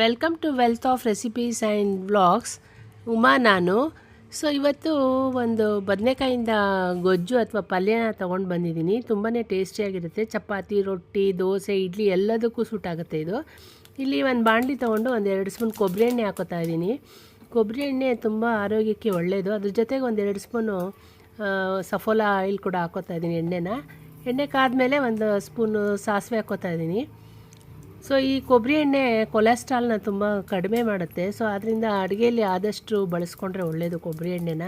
Welcome to wealth of recipes and blogs Uma ನಾನು. So ಇವತ್ತು ಒಂದು ಬದನೆಕಾಯಿಂದ ಗೊಜ್ಜು ಅಥವಾ ಪಲ್ಯನ ತೊಗೊಂಡು ಬಂದಿದ್ದೀನಿ. ತುಂಬಾ ಟೇಸ್ಟಿಯಾಗಿರುತ್ತೆ. ಚಪಾತಿ, ರೊಟ್ಟಿ, ದೋಸೆ, ಇಡ್ಲಿ ಎಲ್ಲದಕ್ಕೂ ಸೂಟ್ ಆಗುತ್ತೆ ಇದು. ಇಲ್ಲಿ ಒಂದು ಬಾಣಲಿ ತೊಗೊಂಡು ಒಂದು ಎರಡು ಸ್ಪೂನ್ ಕೊಬ್ಬರಿ ಎಣ್ಣೆ ಹಾಕೋತಾ ಇದ್ದೀನಿ. ಕೊಬ್ಬರಿ ಎಣ್ಣೆ ತುಂಬ ಆರೋಗ್ಯಕ್ಕೆ ಒಳ್ಳೆಯದು ಅದ್ರ ಜೊತೆಗೆ ಒಂದು ಎರಡು ಸ್ಪೂನು ಸಫೋಲಾ ಆಯಿಲ್ ಕೂಡ ಹಾಕೋತಾ ಇದ್ದೀನಿ ಎಣ್ಣೆನ. ಎಣ್ಣೆ ಕಾದ್ಮೇಲೆ ಒಂದು ಸ್ಪೂನು ಸಾಸಿವೆ ಹಾಕೋತಾ ಇದ್ದೀನಿ. ಸೊ ಈ ಕೊಬ್ಬರಿ ಎಣ್ಣೆ ಕೊಲೆಸ್ಟ್ರಾಲ್ನ ತುಂಬ ಕಡಿಮೆ ಮಾಡುತ್ತೆ. ಸೊ ಅದರಿಂದ ಅಡುಗೆಯಲ್ಲಿ ಆದಷ್ಟು ಬಳಸ್ಕೊಂಡ್ರೆ ಒಳ್ಳೆಯದು ಕೊಬ್ಬರಿ ಎಣ್ಣೆನ.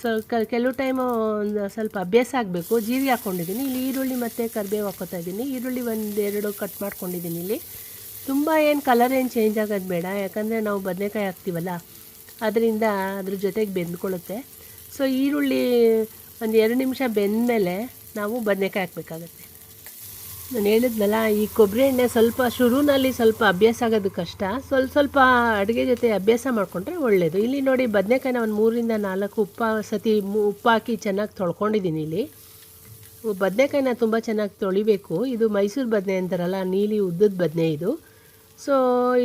ಸೊ ಕೆಲವು ಟೈಮು ಒಂದು ಸ್ವಲ್ಪ ಅಭ್ಯಾಸ ಆಗಬೇಕು. ಜೀರಿಗೆ ಹಾಕ್ಕೊಂಡಿದ್ದೀನಿ ಇಲ್ಲಿ ಈರುಳ್ಳಿ ಮತ್ತು ಕರಿಬೇವು ಹಾಕೋತಾ ಇದ್ದೀನಿ. ಈರುಳ್ಳಿ ಒಂದು ಎರಡು ಕಟ್ ಮಾಡ್ಕೊಂಡಿದ್ದೀನಿ ಇಲ್ಲಿ. ತುಂಬ ಏನು ಕಲರ್ ಏನು ಚೇಂಜ್ ಆಗೋದು ಬೇಡ. ಯಾಕಂದರೆ ನಾವು ಬದನೆಕಾಯಿ ಹಾಕ್ತೀವಲ್ಲ, ಅದರಿಂದ ಅದ್ರ ಜೊತೆಗೆ ಬೆಂದ್ಕೊಳ್ಳುತ್ತೆ ಸೊ ಈರುಳ್ಳಿ ಒಂದು ಎರಡು ನಿಮಿಷ ಬೆಂದಮೇಲೆ ನಾವು ಬದನೆಕಾಯಿ ಹಾಕಬೇಕಾಗತ್ತೆ. ನಾನು ಹೇಳಿದ್ನಲ್ಲ, ಈ ಕೊಬ್ಬರಿ ಎಣ್ಣೆ ಸ್ವಲ್ಪ ಶುರುನಲ್ಲಿ ಸ್ವಲ್ಪ ಅಭ್ಯಾಸ ಆಗೋದು ಕಷ್ಟ. ಸ್ವಲ್ಪ ಸ್ವಲ್ಪ ಅಡುಗೆ ಜೊತೆ ಅಭ್ಯಾಸ ಮಾಡಿಕೊಂಡ್ರೆ ಒಳ್ಳೆಯದು ಇಲ್ಲಿ ನೋಡಿ ಬದನೆಕಾಯಿನ ಒಂದು ಮೂರಿಂದ ನಾಲ್ಕು ಉಪ್ಪ, ಸತಿ ಉಪ್ಪು ಹಾಕಿ ಚೆನ್ನಾಗಿ ತೊಳ್ಕೊಂಡಿದ್ದೀನಿ ಇಲ್ಲಿ. ಬದನೆಕಾಯಿನ ತುಂಬ ಚೆನ್ನಾಗಿ ತೊಳಿಬೇಕು. ಇದು ಮೈಸೂರು ಬದನೆ ಅಂತಾರಲ್ಲ, ನೀಲಿ ಉದ್ದದ ಬದನೆ ಇದು. ಸೊ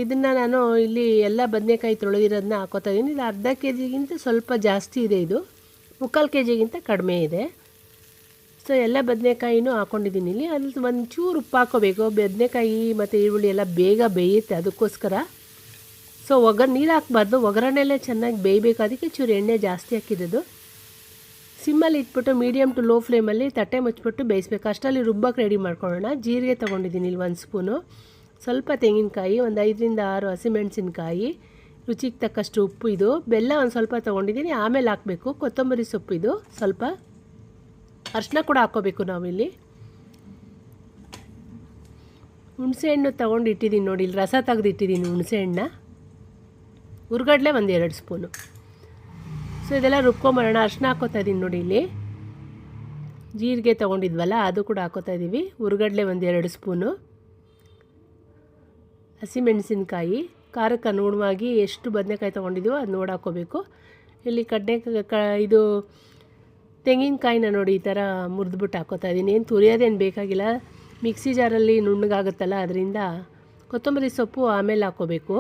ಇದನ್ನು ನಾನು ಇಲ್ಲಿ ಎಲ್ಲ ಬದನೆಕಾಯಿ ತೊಳೆದಿರೋದನ್ನ ಹಾಕೋತಾ ಇದ್ದೀನಿ ಇಲ್ಲಿ ಅರ್ಧ ಕೆ ಜಿಗಿಂತ ಸ್ವಲ್ಪ ಜಾಸ್ತಿ ಇದೆ ಇದು. ಮುಕ್ಕಾಲು ಕೆ ಜಿಗಿಂತ ಕಡಿಮೆ ಇದೆ. ಸೊ ಎಲ್ಲ ಬದನೆಕಾಯಿನೂ ಹಾಕೊಂಡಿದ್ದೀನಿ. ಇಲ್ಲಿ ಅಲ್ಲಿ ಒಂದು ಚೂರು ಉಪ್ಪು ಹಾಕೋಬೇಕು. ಬದನೆಕಾಯಿ ಮತ್ತು ಈರುಳ್ಳಿ ಎಲ್ಲ ಬೇಗ ಬೇಯುತ್ತೆ ಅದಕ್ಕೋಸ್ಕರ. ಸೊ ಒಗ್ಗರ ನೀರು ಹಾಕ್ಬಾರ್ದು. ಒಗ್ಗರಣೆಲ್ಲೇ ಚೆನ್ನಾಗಿ ಬೇಯಬೇಕು. ಅದಕ್ಕೆ ಚೂರು ಎಣ್ಣೆ ಜಾಸ್ತಿ ಹಾಕಿರೋದು. ಸಿಮ್ಮಲ್ಲಿ ಇಟ್ಬಿಟ್ಟು ಮೀಡಿಯಮ್ ಟು ಲೋ ಫ್ಲೇಮಲ್ಲಿ ತಟ್ಟೆ ಮುಚ್ಚಿಬಿಟ್ಟು ಬೇಯಿಸ್ಬೇಕು. ಅಷ್ಟರಲ್ಲಿ ರುಬ್ಬಕ್ಕೆ ರೆಡಿ ಮಾಡ್ಕೊಳ್ಳೋಣ. ಜೀರಿಗೆ ತೊಗೊಂಡಿದ್ದೀನಿ ಇಲ್ಲಿ ಒಂದು ಸ್ಪೂನು ಸ್ವಲ್ಪ ತೆಂಗಿನಕಾಯಿ, ಒಂದು ಐದರಿಂದ ಆರು ಹಸಿಮೆಣಸಿನ್ಕಾಯಿ, ರುಚಿಗೆ ತಕ್ಕಷ್ಟು ಉಪ್ಪು ಇದು. ಬೆಲ್ಲ ಒಂದು ಸ್ವಲ್ಪ ತೊಗೊಂಡಿದ್ದೀನಿ. ಆಮೇಲೆ ಹಾಕಬೇಕು. ಕೊತ್ತಂಬರಿ ಸೊಪ್ಪು ಇದು. ಸ್ವಲ್ಪ ಅರಿಶಿನ ಕೂಡ ಹಾಕ್ಕೋಬೇಕು ನಾವಿಲ್ಲಿ. ಹುಣಸೆಹಣ್ಣು ತೊಗೊಂಡು ಇಟ್ಟಿದ್ದೀನಿ ನೋಡಿ, ಇಲ್ಲಿ ರಸ ತೆಗೆದು ಇಟ್ಟಿದ್ದೀನಿ ಹುಣಸೆಹಣ್ಣ ಒಂದು ಎರಡು ಸ್ಪೂನು. ಸೊ ಇದೆಲ್ಲ ರುಬ್ಕೊಂಬರೋಣ ಅರಿಶಿನ ಹಾಕೋತಾ ಇದ್ದೀನಿ ನೋಡಿ ಇಲ್ಲಿ. ಜೀರಿಗೆ ತೊಗೊಂಡಿದ್ವಲ್ಲ, ಅದು ಕೂಡ ಹಾಕೋತಾ ಇದ್ದೀವಿ ಹುರ್ಗಡ್ಲೆ ಒಂದು ಎರಡು ಸ್ಪೂನು. ಹಸಿಮೆಣಸಿನ್ಕಾಯಿ, ಖಾರಕ್ಕೆ ಅನುಗುಣವಾಗಿ ಎಷ್ಟು ಬದನೆಕಾಯಿ ತೊಗೊಂಡಿದ್ದೀವೋ ಅದು ನೋಡಿ ಹಾಕ್ಕೋಬೇಕು ಇಲ್ಲಿ ಕಡಲೆ ಕ ಇದು ತೆಂಗಿನಕಾಯಿನ ನೋಡಿ ಈ ಥರ ಮುರಿದ್ಬಿಟ್ಟು ಹಾಕೋತಾ ಇದ್ದೀನಿ. ಏನು ತುರಿಯೋದೇನು ಬೇಕಾಗಿಲ್ಲ. ಮಿಕ್ಸಿ ಜಾರಲ್ಲಿ ನುಣ್ಣಗಾಗುತ್ತಲ್ಲ, ಅದರಿಂದ ಕೊತ್ತಂಬರಿ ಸೊಪ್ಪು ಆಮೇಲೆ ಹಾಕೋಬೇಕು.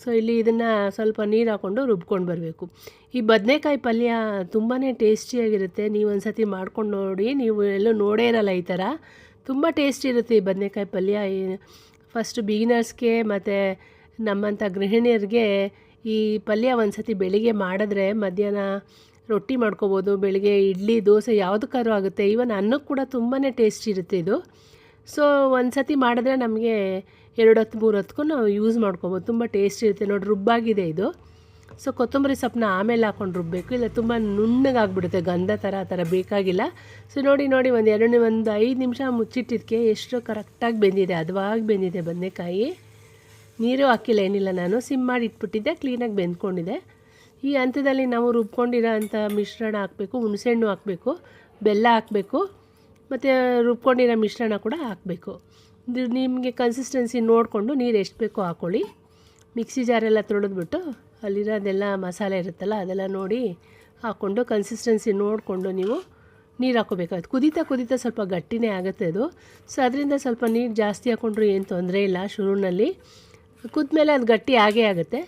ಸೊ, ಇಲ್ಲಿ ಇದನ್ನು ಸ್ವಲ್ಪ ನೀರು ಹಾಕ್ಕೊಂಡು ರುಬ್ಕೊಂಡು ಬರಬೇಕು. ಈ ಬದನೆಕಾಯಿ ಪಲ್ಯ ತುಂಬಾ ಟೇಸ್ಟಿಯಾಗಿರುತ್ತೆ. ನೀವು ಒಂದು ಸತಿ ಮಾಡ್ಕೊಂಡು ನೋಡಿ, ನೀವು ಎಲ್ಲೂ ನೋಡೇ ಇರಲ್ಲ ಈ ಥರ. ತುಂಬ ಟೇಸ್ಟಿ ಇರುತ್ತೆ ಈ ಬದನೆಕಾಯಿ ಪಲ್ಯ. ಫಸ್ಟ್ ಬಿಗಿನರ್ಸ್ಗೆ ಮತ್ತು ನಮ್ಮಂಥ ಗೃಹಿಣಿಯರಿಗೆ ಈ ಪಲ್ಯ ಒಂದು ಸತಿ ಬೆಳಿಗ್ಗೆ ಮಾಡಿದ್ರೆ ಮಧ್ಯಾಹ್ನ ರೊಟ್ಟಿ ಮಾಡ್ಕೋಬೋದು, ಬೆಳಿಗ್ಗೆ ಇಡ್ಲಿ, ದೋಸೆ ಯಾವುದಕ್ಕಾದ್ರೂ ಆಗುತ್ತೆ. ಈವನ್ ಅನ್ನಕ್ಕೆ ಕೂಡ ತುಂಬಾ ಟೇಸ್ಟ್ ಇರುತ್ತೆ ಇದು. ಸೊ ಒಂದು ಸತಿ ಮಾಡಿದ್ರೆ ನಮಗೆ ಎರಡು ಹತ್ತು, ಮೂರು ಹೊತ್ತಿಗೂ ನಾವು ಯೂಸ್ ಮಾಡ್ಕೊಬೋದು. ತುಂಬ ಟೇಸ್ಟ್ ಇರುತ್ತೆ. ನೋಡಿ ರುಬ್ಬಾಗಿದೆ ಇದು. ಸೊ ಕೊತ್ತಂಬರಿ ಸೊಪ್ಪನ್ನ ಆಮೇಲೆ ಹಾಕೊಂಡು ರುಬ್ಬಬೇಕು ಇಲ್ಲ, ತುಂಬ ನುಣ್ಣಗಾಗ್ಬಿಡುತ್ತೆ ಗಂಧ ಥರ, ಆ ಥರ ಬೇಕಾಗಿಲ್ಲ. ಸೊ ನೋಡಿ ನೋಡಿ, ಒಂದು ಎರಡು, ಒಂದು ಐದು ನಿಮಿಷ ಮುಚ್ಚಿಟ್ಟಿದ್ದಕ್ಕೆ ಎಷ್ಟು ಕರೆಕ್ಟಾಗಿ ಬೆಂದಿದೆ. ಅದವಾಗಿ ಬೆಂದಿದೆ ಬದನೆಕಾಯಿ. ನೀರು ಹಾಕಿಲ್ಲ, ಏನಿಲ್ಲ ನಾನು. ಸಿಮ್ ಮಾಡಿ ಇಟ್ಬಿಟ್ಟಿದ್ದೆ ಕ್ಲೀನಾಗಿ ಬೆಂದ್ಕೊಂಡಿದೆ ಈ ಹಂತದಲ್ಲಿ ನಾವು ರುಬ್ಕೊಂಡಿರೋ ಅಂಥ ಮಿಶ್ರಣ ಹಾಕಬೇಕು, ಹುಣಸೆಹಣ್ಣು ಹಾಕಬೇಕು, ಬೆಲ್ಲ ಹಾಕಬೇಕು, ಮತ್ತು ರುಬ್ಕೊಂಡಿರೋ ಮಿಶ್ರಣ ಕೂಡ ಹಾಕಬೇಕು. ಇದು ನಿಮಗೆ ಕನ್ಸಿಸ್ಟೆನ್ಸಿ ನೋಡಿಕೊಂಡು ನೀರು ಎಷ್ಟು ಬೇಕೋ ಹಾಕ್ಕೊಳ್ಳಿ ಮಿಕ್ಸಿ ಜಾರೆಲ್ಲ ತೊಳೆದ್ಬಿಟ್ಟು ಅಲ್ಲಿರೋದೆಲ್ಲ ಮಸಾಲೆ ಇರುತ್ತಲ್ಲ, ಅದೆಲ್ಲ ನೋಡಿ ಹಾಕ್ಕೊಂಡು ಕನ್ಸಿಸ್ಟೆನ್ಸಿ ನೋಡಿಕೊಂಡು ನೀವು ನೀರು ಹಾಕ್ಕೋಬೇಕಾಗುತ್ತೆ ಕುದೀತಾ ಕುದೀತಾ ಸ್ವಲ್ಪ ಗಟ್ಟಿನೇ ಆಗುತ್ತೆ ಅದು. ಸೊ ಅದರಿಂದ ಸ್ವಲ್ಪ ನೀರು ಜಾಸ್ತಿ ಹಾಕ್ಕೊಂಡ್ರು ಏನು ತೊಂದರೆ ಇಲ್ಲ ಶುರುವಿನಲ್ಲಿ. ಕುದ್ಮೇಲೆ ಅದು ಗಟ್ಟಿ ಆಗೇ ಆಗುತ್ತೆ.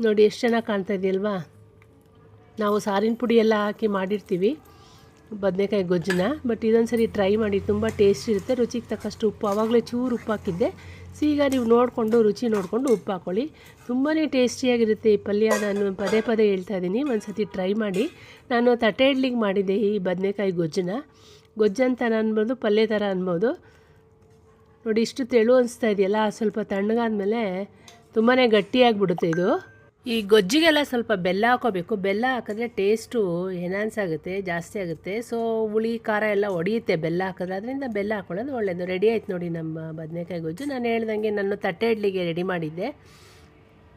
ನೋಡಿ, ಎಷ್ಟು ಚೆನ್ನಾಗಿ ಕಾಣ್ತಾ ಇದೆಯಲ್ವಾ? ನಾವು ಸಾರಿನ ಪುಡಿ ಎಲ್ಲ ಹಾಕಿ ಮಾಡಿರ್ತೀವಿ, ಬದನೆಕಾಯಿ ಗೊಜ್ಜನ್ನ. ಬಟ್ ಇದೊಂದು ಸರಿ ಟ್ರೈ ಮಾಡಿ, ತುಂಬ ಟೇಸ್ಟ್ ಇರುತ್ತೆ. ರುಚಿಗೆ ತಕ್ಕಷ್ಟು ಉಪ್ಪು ಆವಾಗಲೇ ಚೂರು ಉಪ್ಪು ಹಾಕಿದ್ದೆ. ಸೊ, ಈಗ ನೀವು ನೋಡಿಕೊಂಡು, ರುಚಿ ನೋಡಿಕೊಂಡು ಉಪ್ಪು ಹಾಕ್ಕೊಳ್ಳಿ ತುಂಬಾ ಟೇಸ್ಟಿಯಾಗಿರುತ್ತೆ ಈ ಪಲ್ಯ. ನಾನು ಪದೇ ಪದೇ ಹೇಳ್ತಾ ಇದ್ದೀನಿ ಒಂದು ಸತಿ ಟ್ರೈ ಮಾಡಿ. ನಾನು ತಟ್ಟೆ ಇಡ್ಲಿಗೆ ಮಾಡಿದ್ದೆ ಈ ಬದನೆಕಾಯಿ ಗೊಜ್ಜನ್ನ. ಗೊಜ್ಜಂತ ಅನ್ಬೋದು, ಪಲ್ಯ ಥರ ಅನ್ಬೋದು. ನೋಡಿ, ಇಷ್ಟು ತೆಳು ಅನಿಸ್ತಾ ಇದೆಯಲ್ಲ, ಸ್ವಲ್ಪ ತಣ್ಣಗಾದ್ಮೇಲೆ ತುಂಬಾ ಗಟ್ಟಿಯಾಗಿಬಿಡುತ್ತೆ ಇದು. ಈ ಗೊಜ್ಜಿಗೆಲ್ಲ ಸ್ವಲ್ಪ ಬೆಲ್ಲ ಹಾಕೋಬೇಕು. ಬೆಲ್ಲ ಹಾಕಿದ್ರೆ ಟೇಸ್ಟು ಎನ್ಹಾನ್ಸ್ ಆಗುತ್ತೆ, ಜಾಸ್ತಿ ಆಗುತ್ತೆ. ಸೊ ಹುಳಿ, ಖಾರ ಎಲ್ಲ ಒಡೆಯುತ್ತೆ ಬೆಲ್ಲ ಹಾಕಿದ್ರೆ. ಅದರಿಂದ ಬೆಲ್ಲ ಹಾಕೊಳ್ಳೋದು ಒಳ್ಳೆಯದು ರೆಡಿ ಆಯ್ತು ನೋಡಿ ನಮ್ಮ ಬದನೆಕಾಯಿ ಗೊಜ್ಜು. ನಾನು ಹೇಳ್ದಂಗೆ ನಾನು ತಟ್ಟೆ ಇಡ್ಲಿಗೆ ರೆಡಿ ಮಾಡಿದ್ದೆ.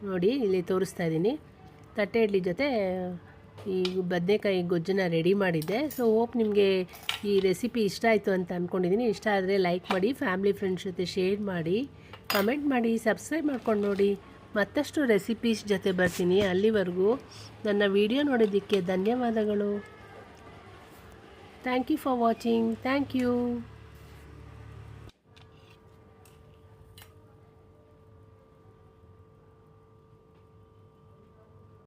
ನೋಡಿ, ಇಲ್ಲಿ ತೋರಿಸ್ತಾ ಇದ್ದೀನಿ. ತಟ್ಟೆ ಇಡ್ಲಿ ಜೊತೆ ಈ ಬದನೆಕಾಯಿ ಗೊಜ್ಜನ್ನ ರೆಡಿ ಮಾಡಿದ್ದೆ. ಸೊ ಹೋಪ್ ನಿಮಗೆ ಈ ರೆಸಿಪಿ ಇಷ್ಟ ಆಯಿತು ಅಂತ ಅಂದ್ಕೊಂಡಿದ್ದೀನಿ ಇಷ್ಟ ಆದರೆ ಲೈಕ್ ಮಾಡಿ ಫ್ಯಾಮಿಲಿ ಫ್ರೆಂಡ್ಸ್ ಜೊತೆ ಶೇರ್ ಮಾಡಿ ಕಮೆಂಟ್ ಮಾಡಿ ಸಬ್ಸ್ಕ್ರೈಬ್ ಮಾಡ್ಕೊಂಡು ನೋಡಿ. ಮತ್ತಷ್ಟು ರೆಸಿಪೀಸ್ ಜೊತೆ ಬರ್ತೀನಿ. ಅಲ್ಲಿವರೆಗೂ ನನ್ನ ವಿಡಿಯೋ ನೋಡಿದ್ದಕ್ಕೆ ಧನ್ಯವಾದಗಳು. Thank you for watching thank you